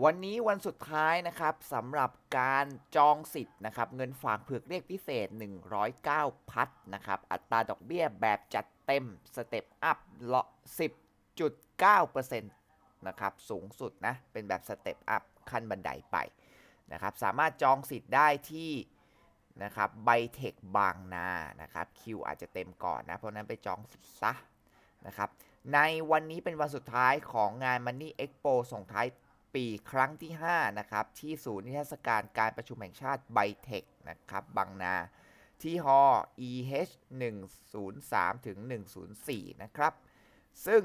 วันนี้วันสุดท้ายนะครับสำหรับการจองสิทธิ์นะครับเงินฝากเผือกเรียกพิเศษ 109 พัทนะครับอัตราดอกเบี้ยแบบจัดเต็มสเต็ปอัพละ10.9%นะครับสูงสุดนะเป็นแบบสเต็ปอัพขั้นบันไดไปนะครับสามารถจองสิทธิ์ได้ที่นะครับไบเทคบางนานะครับคิวอาจจะเต็มก่อนนะ เพราะฉะนั้นไปจองสิทธิ์ซะนะครับในวันนี้เป็นวันสุดท้ายของงาน Money Expo ส่งท้าย ปีครั้งที่ 5 นะครับ ที่ศูนย์นิทรรศการการประชุมแห่งชาติไบเทคนะครับ บางนา ที่ฮอ EH 103ถึง104 นะครับ ซึ่ง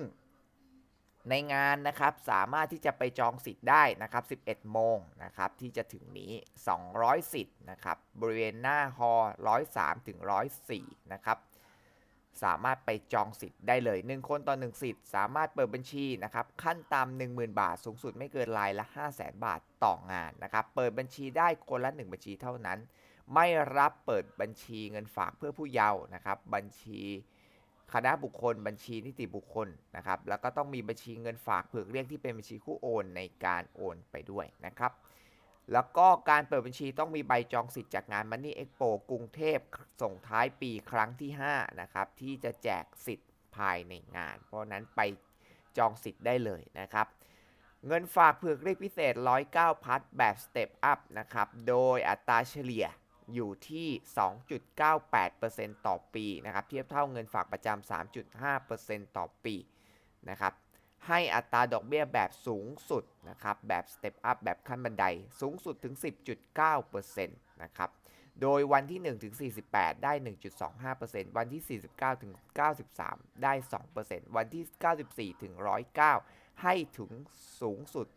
ในงานนะครับสามารถที่จะไปจองสิทธิ์ได้นะครับ 11 โมงนะครับที่จะถึงนี้ 200 สิทธิ์นะครับ บริเวณหน้าฮอ103ถึง104 นะครับ สามารถไปจองสิทธิ์ได้เลย 1 คนต่อ 1 สิทธิ์ สามารถเปิดบัญชีนะครับขั้นต่ำ10,000 บาท สูงสุดไม่เกินรายละ 500,000บาทต่องานนะครับเปิดบัญชีได้คนละ 1 บัญชีเท่านั้น ไม่รับเปิดบัญชีเงินฝากเพื่อผู้เยาว์นะครับบัญชีคณะบุคคล บัญชีนิติบุคคลนะครับแล้วก็ต้องมีบัญชีเงินฝากเผือกเรียกที่เป็นบัญชีคู่โอนในการโอนไปด้วยนะครับ แล้วก็การเปิดบัญชีต้องมีใบจองสิทธิ์จากงาน Money Expo กรุงเทพส่งท้ายปีครั้งที่ 5 นะครับ ที่จะแจกสิทธิ์ภายในงาน เพราะนั้นไปจองสิทธิ์ได้เลยนะครับ เงินฝากเผือกเรียกพิเศษ 109 พัทแบบ Step Up นะครับ โดยอัตราเฉลี่ยอยู่ที่ 2.98%ต่อปีนะครับ เทียบเท่าเงินฝากประจำ3.5%ต่อปีนะครับ ให้อัตราดอกเบี้ยแบบสูงสุดนะครับแบบ Step Up แบบขั้นบันไดสูงสุดถึง 10.9%นะครับโดยวันที่ 1 ถึง 48 ได้ 1.25%วันที่ 49 ถึง 93 ได้ 2%วันที่ 94 ถึง 109 ให้ถึงสูงสุด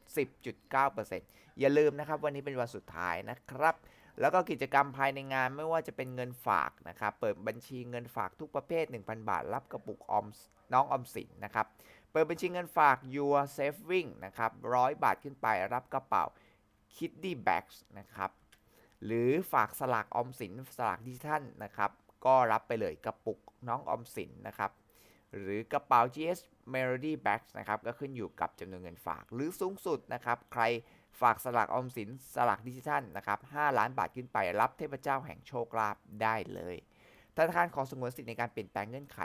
10.9%อย่าลืมนะครับ วันนี้เป็นวันสุดท้ายนะครับ แล้วก็กิจกรรมภายในงานไม่ว่าจะเป็นเงินฝากนะครับ เปิดบัญชีเงินฝากทุกประเภท 1,000 บาท รับกระปุกออมน้องออมสินนะครับ เปิดบัญชีเงินฝาก Your Saving นะครับร้อยบาทขึ้นไปรับกระเป๋า Kiddy Bags นะครับ หรือฝากสลากออมสินสลากดิจิทัลนะครับ ก็รับไปเลยกระปุกน้องออมสินนะครับ หรือกระเป๋า GS Melody Bags นะครับ ก็ขึ้นอยู่กับจำนวนเงินฝาก หรือสูงสุดนะครับ ใครฝากสลากออมสินสลากดิจิทัลนะครับ 5 ล้านบาทขึ้นไปรับเทพเจ้าแห่งโชคลาภได้เลยธนาคารขอสงวนสิทธิในการเปลี่ยนแปลงเงื่อนไข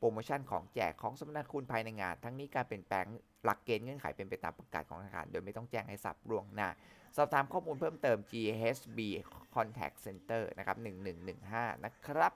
โปรโมชั่นของแจกของสมนาคุณภายในงาน ทั้งนี้การเปลี่ยนแปลงหลักเกณฑ์เงื่อนไขเป็นไปตามประกาศของธนาคาร โดยไม่ต้องแจ้งให้ทราบล่วงหน้า สอบถามข้อมูลเพิ่มเติม GHB Contact Center นะครับ1115 นะครับ